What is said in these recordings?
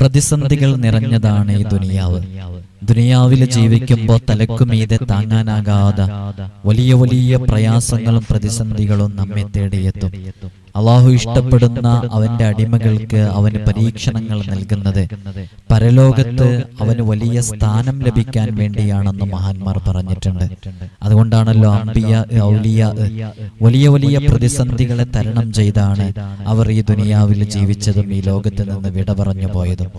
പ്രതിസന്ധികൾ നിറഞ്ഞതാണ് ഈ ദുനിയാവ്. ദുനിയാവിൽ ജീവിക്കുമ്പോൾ തലക്കുമീതെ താങ്ങാനാകാതെ വലിയ വലിയ പ്രയാസങ്ങളും പ്രതിസന്ധികളും നമ്മെ തേടിയെത്തും. അള്ളാഹു ഇഷ്ടപ്പെടുന്ന അവന്റെ അടിമകൾക്ക് അവന് പരീക്ഷണങ്ങൾ നൽകുന്നത്. പരലോകത്ത് അവന് വലിയ സ്ഥാനം ലഭിക്കാൻ വേണ്ടിയാണെന്ന് മഹാന്മാർ പറഞ്ഞിട്ടുണ്ട്. അതുകൊണ്ടാണല്ലോ അമ്പിയ ഔലിയ വലിയ വലിയ പ്രതിസന്ധികളെ തരണം ചെയ്താണ് അവർ ഈ ദുനിയാവിൽ ജീവിച്ചതും ഈ ലോകത്ത് നിന്ന് വിട പറഞ്ഞു പോയതും.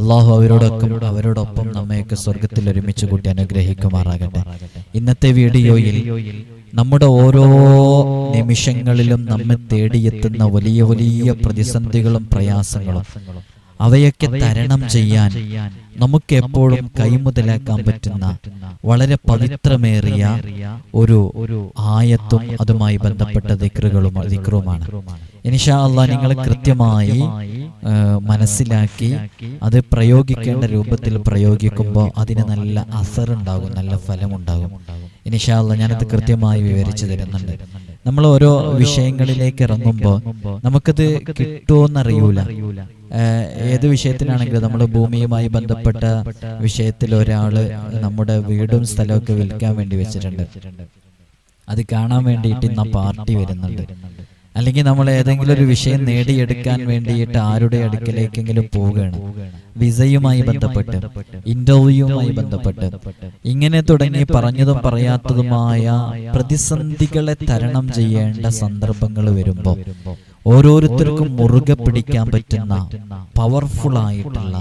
അള്ളാഹു അവരോടൊപ്പം അവരോടൊപ്പം നമ്മയൊക്കെ സ്വർഗത്തിൽ ഒരുമിച്ച് കൂട്ടി അനുഗ്രഹിക്കുമാറാകട്ടെ. ഇന്നത്തെ വീഡിയോയിൽ നമ്മുടെ ഓരോ നിമിഷങ്ങളിലും നമ്മെ തേടിയെത്തുന്ന വലിയ വലിയ പ്രതിസന്ധികളും പ്രയാസങ്ങളും അവയൊക്കെ തരണം ചെയ്യാൻ നമുക്ക് എപ്പോഴും കൈമുതലാക്കാൻ പറ്റുന്ന വളരെ പവിത്രമേറിയ ഒരു ആയത്തും അതുമായി ബന്ധപ്പെട്ട ദിക്റുകളും ദിക്റുമാണ്. ഇനിഷാ അള്ളാ നിങ്ങൾ കൃത്യമായി മനസ്സിലാക്കി അത് പ്രയോഗിക്കേണ്ട രൂപത്തിൽ പ്രയോഗിക്കുമ്പോൾ അതിന് നല്ല അസറുണ്ടാകും നല്ല ഫലമുണ്ടാകും. ഇനിഷാ അള്ളാ ഞാനത് കൃത്യമായി വിവരിച്ചു തരുന്നുണ്ട്. നമ്മൾ ഓരോ വിഷയങ്ങളിലേക്ക് ഇറങ്ങുമ്പോൾ നമുക്കത് കിട്ടുമോന്നറിയൂല ഏത് വിഷയത്തിലാണെങ്കിലും നമ്മൾ ഭൂമിയുമായി ബന്ധപ്പെട്ട വിഷയത്തിൽ ഒരാൾ നമ്മുടെ വീടും സ്ഥലമൊക്കെ വിൽക്കാൻ വേണ്ടി വെച്ചിട്ടുണ്ട്. അത് കാണാൻ വേണ്ടിയിട്ട് ഇന്ന് പാർട്ടി വരുന്നുണ്ട്. അല്ലെങ്കിൽ നമ്മൾ ഏതെങ്കിലും ഒരു വിഷയം നേടിയെടുക്കാൻ വേണ്ടിയിട്ട് ആരുടെ അടുക്കലേക്കെങ്കിലും പോവുകയാണ് വിസയുമായി ബന്ധപ്പെട്ട്. ഇന്റർവ്യൂവുമായി ബന്ധപ്പെട്ട്. ഇങ്ങനെ തുടങ്ങി പറഞ്ഞതും പറയാത്തതുമായ പ്രതിസന്ധികളെ തരണം ചെയ്യേണ്ട സന്ദർഭങ്ങൾ വരുമ്പോൾ ഓരോരുത്തർക്കും മുറുകെ പിടിക്കാൻ പറ്റുന്ന പവർഫുൾ ആയിട്ടുള്ള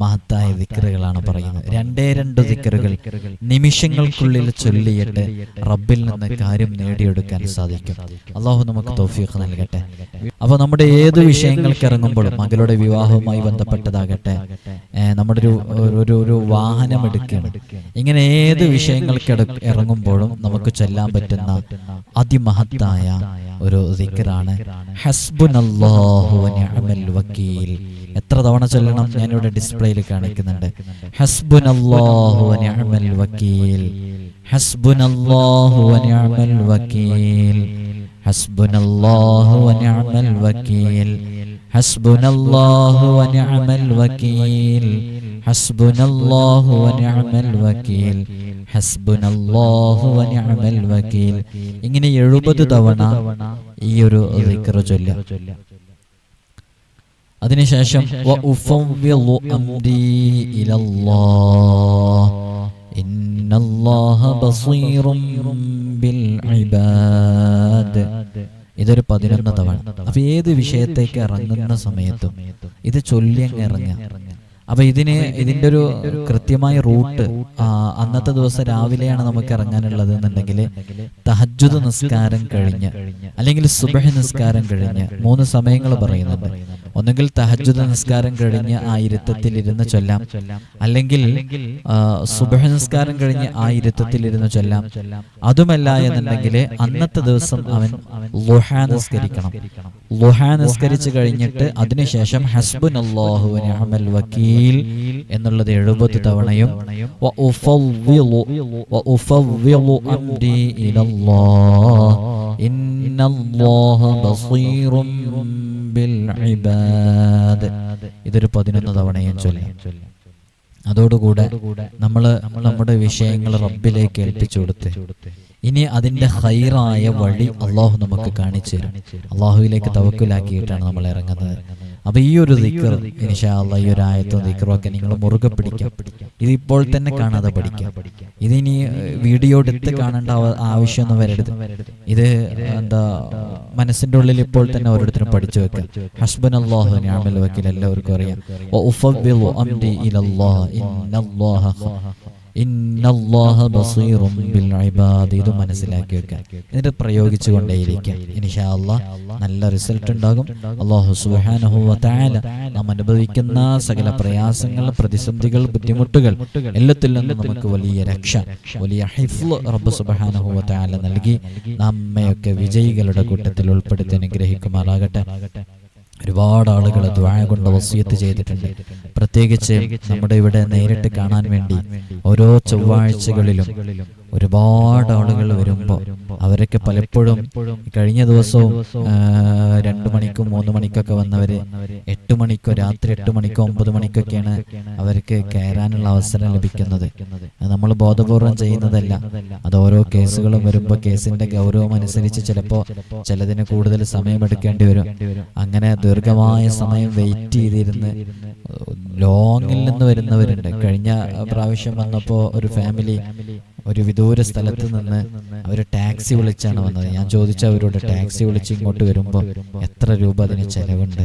മഹത്തായ ദിക്കറുകളാണ് പറയുന്നത്. രണ്ടേ രണ്ട് ദിക്കറുകൾ നിമിഷങ്ങൾക്കുള്ളിൽ ചൊല്ലിയിട്ട് റബ്ബിൽ നിന്ന് കാര്യം നേടിയെടുക്കാൻ സാധിക്കും. അള്ളാഹു നമുക്ക് തോഫീഖ് നൽകട്ടെ. അപ്പോൾ നമ്മുടെ ഏത് വിഷയങ്ങൾക്ക് ഇറങ്ങുമ്പോഴും മകളുടെ വിവാഹവുമായി ബന്ധപ്പെട്ടതാകട്ടെ. നമ്മുടെ ഒരു ഒരു ഒരു വാഹനം എടുക്കുകയാണ്. ഇങ്ങനെ ഏത് വിഷയങ്ങൾക്ക് ഇറങ്ങുമ്പോഴും നമുക്ക് ചൊല്ലാൻ പറ്റുന്ന അതിമഹത്തായ ഒരു ദിക്കറാണ് ഹസ്ബുനല്ലാഹു വനിഅമൽ വക്കീൽ. എത്ര തവണ ചൊല്ലണം ഞാനിവിടെ ഡിസ്പ്ലേയിൽ കാണിക്കുന്നുണ്ട്. ഹസ്ബുനല്ലാഹു വനിഅമൽ വക്കീൽ. ഹസ്ബുനല്ലാഹു വനിഅമൽ വക്കീൽ. ഹസ്ബുനല്ലാഹു വനിഅമൽ വക്കീൽ. ഹസ്ബുനല്ലാഹു വനിഅമൽ വക്കീൽ. ഹസ്ബുനല്ലാഹു വനിഅമൽ വക്കീൽ. ഹസ്ബുനല്ലാഹു വനിഅമൽ വക്കീൽ. ഇങ്ങനെ എഴുപത് തവണ ഈ ഒരു ദിക്ർ ചൊല്ലുക. അതിനുശേഷം ഇതൊരു പതിനൊന്ന് തവണ. അപ്പൊ ഏത് വിഷയത്തേക്ക് ഇറങ്ങുന്ന സമയത്തും ഇത് ചൊല്ലി അങ്ങ് ഇറങ്ങുക. അപ്പൊ ഇതിന് ഇതിന്റെ ഒരു കൃത്യമായ റൂട്ട് അന്നത്തെ ദിവസം രാവിലെയാണ് നമുക്ക് ഇറങ്ങാനുള്ളത് എന്നുണ്ടെങ്കിൽ തഹജുദ് നിസ്കാരം കഴിഞ്ഞ് അല്ലെങ്കിൽ സുബഹ നിസ്കാരം കഴിഞ്ഞ് മൂന്ന് സമയങ്ങൾ പറയുന്നുണ്ട്. ഒന്നുകിൽ തഹജുദ് നിസ്കാരം കഴിഞ്ഞ് ആ ഇരുത്തത്തിൽ ഇരുന്ന് ചൊല്ലാം. അല്ലെങ്കിൽ സുബഹ നിസ്കാരം കഴിഞ്ഞ് ആ ഇരുത്തത്തിൽ ഇരുന്ന് ചൊല്ലാം. അതുമല്ല എന്നുണ്ടെങ്കിൽ അന്നത്തെ ദിവസം അവൻ ലുഹ നിസ്കരിക്കണം. ലുഹ നിസ്കരിച്ച് കഴിഞ്ഞിട്ട് അതിനുശേഷം ഹസ്ബുൻ വക്കീൽ എന്നുള്ളത് എഴുപത് തവണയും ഇന്നല്ലാഹ ബസീറും ബിൽ ഇതൊരു പതിനൊന്ന് തവണയും ചൊല്ലാം. അതോടുകൂടെ നമ്മൾ നമ്മുടെ വിഷയങ്ങൾ റബ്ബിലേക്ക് ഏൽപ്പിച്ചു കൊടുത്ത് ഇനി അതിന്റെ ഹൈറായ വഴി അള്ളാഹു നമുക്ക് കാണിച്ചു തരും. അള്ളാഹുവിലേക്ക് തവക്കിലാക്കിയിട്ടാണ് നമ്മൾ ഇറങ്ങുന്നത് അപ്പൊ ഈ ഒരു ദിക്കർ ഇനിഷാ ഈ ഒരു ആയത്തോ ദിക്കറും ഒക്കെ നിങ്ങൾ മുറുകെ പിടിക്കാം. ഇതിപ്പോൾ തന്നെ കാണാതെ പഠിക്കാം. ഇതിനി ഇനി വീഡിയോ എടുത്ത് കാണേണ്ട ആവ- ആവശ്യമൊന്നും വരരുത്. ഇത് എന്താ മനസ്സിന്റെ ഉള്ളിൽ ഇപ്പോൾ തന്നെ ഓരോരുത്തരും പഠിച്ചു വെക്കാം ഹസ്ബൻ അള്ളാഹു ഞാമൽ വക്കീൽ എല്ലാവർക്കും അറിയാം. ഇത് മനസ്സിലാക്കി വെക്കുക. എന്നിട്ട് പ്രയോഗിച്ചു കൊണ്ടേയിരിക്കുക ഇൻഷാ അല്ലാഹ് നല്ല റിസൾട്ട് ഉണ്ടാകും. അള്ളാഹു തആല നാം അനുഭവിക്കുന്ന സകല പ്രയാസങ്ങൾ പ്രതിസന്ധികൾ ബുദ്ധിമുട്ടുകൾ എല്ലാത്തിൽ നിന്നും നമുക്ക് വലിയ രക്ഷ വലിയ ഹിഫ്ള് റബ്ബ് തആല നൽകി നമ്മയൊക്കെ വിജയികളുടെ കൂട്ടത്തിൽ ഉൾപ്പെടുത്തി അനുഗ്രഹിക്കുമാറാകട്ടെ. ഒരുപാട് ആളുകൾ ദ്വായ കൊണ്ട് വസിയത്ത് ചെയ്തിട്ടുണ്ട്. പ്രത്യേകിച്ച് നമ്മുടെ ഇവിടെ നേരിട്ട് കാണാൻ വേണ്ടി ഓരോ ചൊവ്വാഴ്ചകളിലും ഒരുപാട് ആളുകൾ വരുമ്പോൾ അവരൊക്കെ പലപ്പോഴും കഴിഞ്ഞ ദിവസവും രണ്ടു മണിക്കും മൂന്ന് മണിക്കൊക്കെ വന്നവര് എട്ട് മണിക്കോ രാത്രി എട്ട് മണിക്കോ ഒമ്പത് മണിക്കൊക്കെയാണ് അവർക്ക് കയറാനുള്ള അവസരം ലഭിക്കുന്നത്. നമ്മൾ ബോധപൂർവം ചെയ്യുന്നതല്ല. അത് ഓരോ കേസുകളും വരുമ്പോൾ കേസിന്റെ ഗൗരവം അനുസരിച്ച് ചിലപ്പോൾ ചിലതിന് കൂടുതൽ സമയമെടുക്കേണ്ടി വരും. അങ്ങനെ ദീർഘമായ സമയം വെയിറ്റ് ചെയ്തിരുന്ന് ലോങ്ങിൽ നിന്ന് വരുന്നവരുണ്ട് കഴിഞ്ഞ പ്രാവശ്യം വന്നപ്പോൾ ഒരു ഫാമിലി ഒരു വിദൂര സ്ഥലത്ത് നിന്ന് അവർ ടാക്സി വിളിച്ചാണ് വന്നത്. ഞാൻ ചോദിച്ച അവരോട് ടാക്സി വിളിച്ച് ഇങ്ങോട്ട് വരുമ്പോൾ എത്ര രൂപ അതിന് ചെലവുണ്ട്?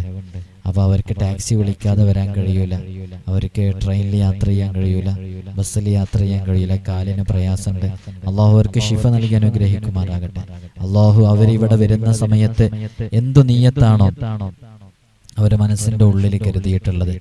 അപ്പോൾ അവർക്ക് ടാക്സി വിളിക്കാതെ വരാൻ കഴിയൂല. അവർക്ക് ട്രെയിനിൽ യാത്ര ചെയ്യാൻ കഴിയൂല. ബസ്സിൽ യാത്ര ചെയ്യാൻ കഴിയില്ല കാലിന് പ്രയാസമുണ്ട്. അള്ളാഹു അവർക്ക് ഷിഫ നൽകി അനുഗ്രഹിക്കുമാറാകട്ടെ. അള്ളാഹു അവരിവിടെ വരുന്ന സമയത്ത് എന്തു നീയത്താണോ? അവരുടെ മനസ്സിന്റെ ഉള്ളിൽ കരുതിയിട്ടുള്ളത്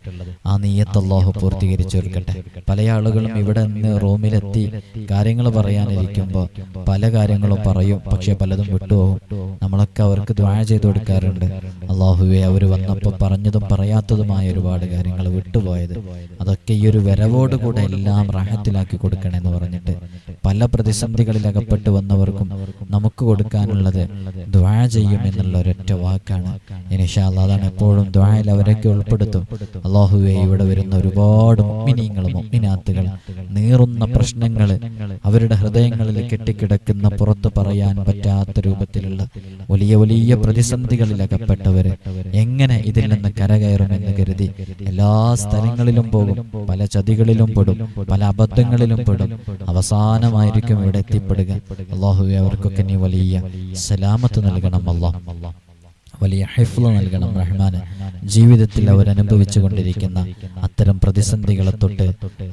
ആ നീയത്ത് അള്ളാഹു പൂർത്തീകരിച്ചു കൊടുക്കട്ടെ. പല ആളുകളും ഇവിടെ നിന്ന് റൂമിലെത്തി കാര്യങ്ങൾ പറയാനിരിക്കുമ്പോൾ പല കാര്യങ്ങളും പറയും. പക്ഷെ പലതും വിട്ടുപോകും. നമ്മളൊക്കെ അവർക്ക് ദ്വാഴ ചെയ്തു കൊടുക്കാറുണ്ട്. അള്ളാഹുവെ അവർ വന്നപ്പോൾ പറഞ്ഞതും പറയാത്തതുമായ ഒരുപാട് കാര്യങ്ങൾ വിട്ടുപോയത്. അതൊക്കെ ഈ ഒരു വരവോടുകൂടെ എല്ലാം റാഹത്തിലാക്കി കൊടുക്കണമെന്ന് പറഞ്ഞിട്ട് പല പ്രതിസന്ധികളിൽ അകപ്പെട്ട് വന്നവർക്കും നമുക്ക് കൊടുക്കാനുള്ളത് ദ്വാഴ ചെയ്യും എന്നുള്ള ഒരൊറ്റ വാക്കാണ്. ഇനിഷാല്ല അതാണ് എപ്പോഴും ദ്വാഴയിൽ അവരൊക്കെ ഉൾപ്പെടുത്തും. അള്ളാഹുവെ ഇവിടെ വരുന്ന ഒരുപാട് മുമ്മിനീങ്ങൾ മുഅ്മിനാത്തുകൾ നീറുന്ന പ്രശ്നങ്ങൾ അവരുടെ ഹൃദയങ്ങളിൽ കെട്ടിക്കിടക്കുന്ന പുറത്തു പറയാൻ പറ്റാത്ത രൂപത്തിലുള്ള വലിയ വലിയ പ്രതിസന്ധികളിൽ അകപ്പെട്ടവര് എങ്ങനെ ഇതിൽ നിന്ന് കരകയറുമെന്ന് കരുതി എല്ലാ സ്ഥലങ്ങളിലും പോകും പല ചതികളിലും പെടും പല അബദ്ധങ്ങളിലും പെടും. അവസാനമായിരിക്കും ഇവിടെ എത്തിപ്പെടുക. അള്ളാഹുവെ അവർക്കൊക്കെ നീ വലിയ സലാമത്ത് നൽകണം അള്ളാഹ് വലിയ ഹെഫ്ല നൽകണം റഹ്മാന്. ജീവിതത്തിൽ അവർ അനുഭവിച്ചു കൊണ്ടിരിക്കുന്ന അത്തരം പ്രതിസന്ധികളെ തൊട്ട്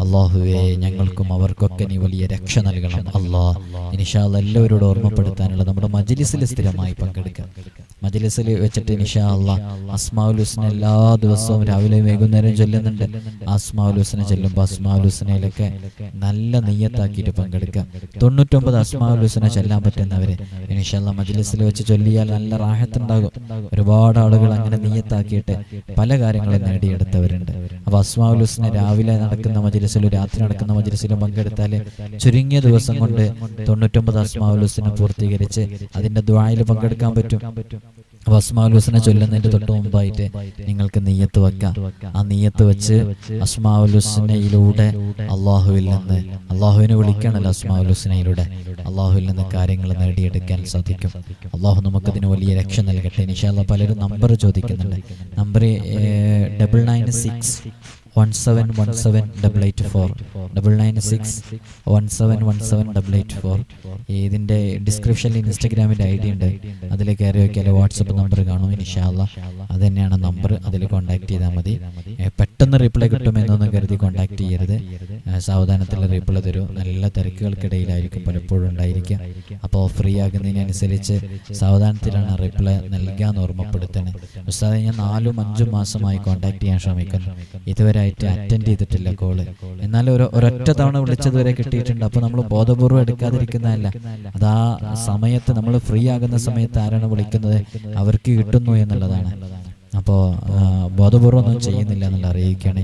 അള്ളാഹുവെ ഞങ്ങൾക്കും അവർക്കൊക്കെ നീ വലിയ രക്ഷ നൽകണം. അള്ളാഹ് ഇനിഷാൽ എല്ലാവരോടും ഓർമ്മപ്പെടുത്താനുള്ള നമ്മുടെ മജിലിസിൽ സ്ഥിരമായി പങ്കെടുക്കാം. മജിലിസിൽ വെച്ചിട്ട് ഇനിഷാ അള്ളാഹ് അസ്മാഉൽ ഹുസ്ന എല്ലാ ദിവസവും രാവിലെ വൈകുന്നേരം ചൊല്ലുന്നുണ്ട്. അസ്മാഉൽ ഹുസ്ന ചൊല്ലുമ്പോൾ അസ്മാഉൽ ഹുസ്നയിലൊക്കെ നല്ല നെയ്യത്താക്കിയിട്ട് പങ്കെടുക്കുക തൊണ്ണൂറ്റൊമ്പത് അസ്മാഉൽ ഹുസ്ന ചൊല്ലാൻ പറ്റുന്നവര് ഇനിഷാല്ല മജ്ലിസിൽ വെച്ച് ചൊല്ലിയാൽ നല്ല റാഹത്തുണ്ടാകും. ഒരുപാട് ആളുകൾ അങ്ങനെ നെയ്യത്താക്കിയിട്ട് പല കാര്യങ്ങളും നേടിയെടുത്തവരുണ്ട്. അപ്പൊ അസ്മാഉൽ ഹുസ്ന രാവിലെ നടക്കുന്ന മജ്ലിസിലും രാത്രി നടക്കുന്ന മജ്ലിസിലും പങ്കെടുത്താൽ ചുരുങ്ങിയ ദിവസം കൊണ്ട് തൊണ്ണൂറ്റൊമ്പത് അസ്മാഉൽ ഹുസ്ന പൂർത്തീകരിച്ച് അതിന്റെ ദ്വായിൽ പങ്കെടുക്കാൻ പറ്റും. ഹുസ്ന ചൊല്ലുന്നതിന്റെ തൊട്ട് മുമ്പായിട്ട് നിങ്ങൾക്ക് നീയത്ത് വെക്കാം ആ നീയത്ത് വെച്ച് അസ്മാഉൽ ഹുസ്നയിലൂടെ അള്ളാഹുവിൽ നിന്ന് അള്ളാഹുവിനെ വിളിക്കണല്ലോ അസ്മാഉൽ ഹുസ്നയിലൂടെ അള്ളാഹുവിൽ നിന്ന് കാര്യങ്ങൾ നേടിയെടുക്കാൻ സാധിക്കും. അള്ളാഹു നമുക്കതിന് വലിയ രക്ഷ നൽകട്ടെ. നിഷാല്ല പലരും നമ്പർ ചോദിക്കുന്നുണ്ട്. Number double nine six one seven one seven double eight four double nine six one seven one seven double eight four ഇതിന്റെ ഡിസ്ക്രിപ്ഷനിൽ ഇൻസ്റ്റഗ്രാമിന്റെ ഐ ഡി ഉണ്ട്. അതിൽ കയറി നോക്കിയാൽ വാട്സപ്പ് നമ്പർ കാണും ഇൻഷാല്ല അത് തന്നെയാണ് നമ്പർ അതിൽ കോൺടാക്ട് ചെയ്താൽ മതി. പെട്ടെന്ന് റിപ്ലൈ കിട്ടുമെന്നൊന്നും കരുതി കോൺടാക്ട് ചെയ്യരുത്. സാവധാനത്തിൽ റിപ്ലൈ തരൂ. നല്ല തിരക്കുകൾക്കിടയിലായിരിക്കും പലപ്പോഴും ഉണ്ടായിരിക്കുക. അപ്പോൾ ഫ്രീ ആകുന്നതിനനുസരിച്ച് സാവധാനത്തിലാണ് റിപ്ലൈ നൽകാൻ ഓർമ്മപ്പെടുത്തണേ. ഉസ്താദെ ഞാൻ നാലും അഞ്ചും മാസമായി കോൺടാക്ട് ചെയ്യാൻ ശ്രമിക്കുന്നു. ഇതുവരെ ആയിട്ട് അറ്റൻഡ് ചെയ്തിട്ടില്ല കോൾ എന്നാലും ഒരു ഒരൊറ്റ തവണ വിളിച്ചത് വരെ കിട്ടിയിട്ടുണ്ട്. അപ്പോൾ നമ്മൾ ബോധപൂർവം എടുക്കാതിരിക്കുന്നതല്ല. അത് ആ സമയത്ത് നമ്മൾ ഫ്രീ ആകുന്ന സമയത്ത് ആരാണ് വിളിക്കുന്നത് അവർക്ക് കിട്ടുന്നു എന്നുള്ളതാണ്. അപ്പോൾ ബോധപൂർവം ഒന്നും ചെയ്യുന്നില്ല എന്നുള്ള അറിയിക്കുകയാണ്.